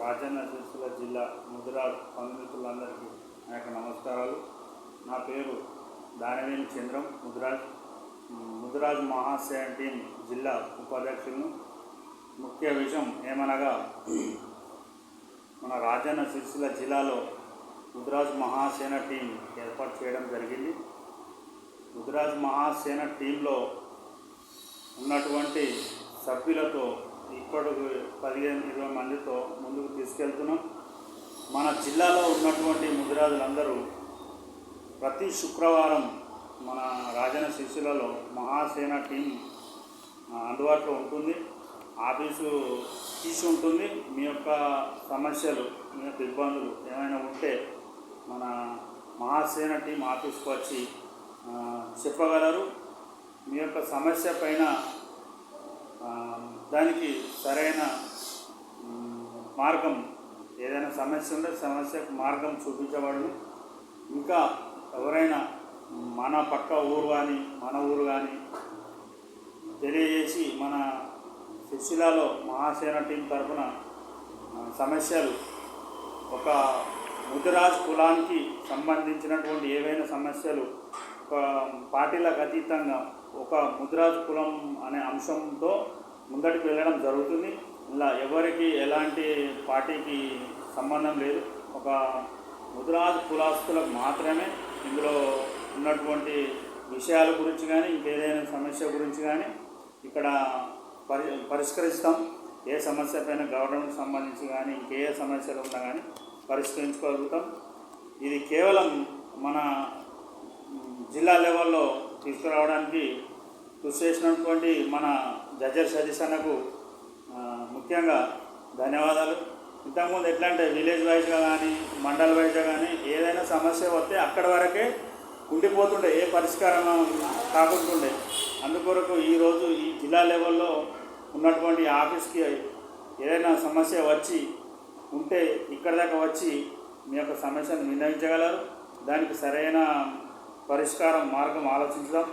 రాజన్న సిరిసిల్ల జిల్లా ముదిరాజ్ బంధుమిత్రులందరికీ నా యొక్క నమస్కారాలు. నా పేరు దానవేని చంద్రం ముదిరాజ్. ముదిరాజ్ మహాశయ టీం జిల్లా ఉపాధ్యక్షులను. ముఖ్య విషయం ఏమనగా మన రాజన్న సిరిసిల్ల జిల్లాలో ముదిరాజ్ మహాసేన టీం ఏర్పాటు చేయడం జరిగింది. ముదిరాజ్ మహాసేన టీంలో ఉన్నటువంటి సభ్యులతో ఇప్పుడు పదిహేను ఇరవై మందితో ముందుకు తీసుకెళ్తున్నాం. మన జిల్లాలో ఉన్నటువంటి ముదిరాజులందరూ ప్రతి శుక్రవారం మన రాజన శిష్యులలో మహాసేన టీం అందుబాటులో ఉంటుంది. ఆఫీసు తీసి ఉంటుంది. మీ యొక్క సమస్యలు మీ యొక్క ఇబ్బందులు ఏమైనా ఉంటే మన మహాసేన టీం ఆఫీస్కి వచ్చి చెప్పగలరు. మీ యొక్క సమస్య పైన దానికి సరైన మార్గం ఏదైనా సమస్య ఉంటే సమస్యకు మార్గం చూపించబడను ఇంకా ఎవరైనా మన పక్క ఊరు కానీ మన ఊరు కానీ తెలియజేసి మన శిశిలాలో మహాసేన టీం తరఫున సమస్యలు ఒక ముదిరాజ్ కులానికి సంబంధించినటువంటి ఏవైనా సమస్యలు పార్టీలకు అతీతంగా ఒక ముద్రాజు కులం అనే అంశంతో ముందటికి వెళ్ళడం జరుగుతుంది. ఇలా ఎవరికి ఎలాంటి పార్టీకి సంబంధం లేదు. ఒక ముద్రాజ్ కులాస్తులకు మాత్రమే ఇందులో ఉన్నటువంటి విషయాల గురించి కానీ ఇంకేదైనా సమస్య గురించి కానీ ఇక్కడ పరి పరిష్కరిస్తాం. ఏ సమస్య పైన గవర్నమెంట్ సంబంధించి కానీ ఇంకే సమస్యలు ఉన్నా కానీ పరిష్కరించుకోగలుగుతాం ఇది కేవలం మన జిల్లా లెవెల్లో తీసుకురావడానికి కృషి చేసినటువంటి మన జడ్జర్ సతీష్ అన్నకు ముఖ్యంగా ధన్యవాదాలు. ఇంతకుముందు ఎట్లా అంటే విలేజ్ వైజ్గా కానీ మండల్ వైజ్గా కానీ ఏదైనా సమస్య వస్తే అక్కడి వరకే ఉండిపోతుండే ఏ పరిష్కారం కాకుంటుండే. అందుకొరకు ఈరోజు ఈ జిల్లా లెవెల్లో ఉన్నటువంటి ఆఫీస్కి ఏదైనా సమస్య వచ్చి ఉంటే ఇక్కడ దాకా వచ్చి మీ యొక్క సమస్యను విన్నవించగలరు దానికి సరైన పరిష్కారం మార్గం ఆలోచించడం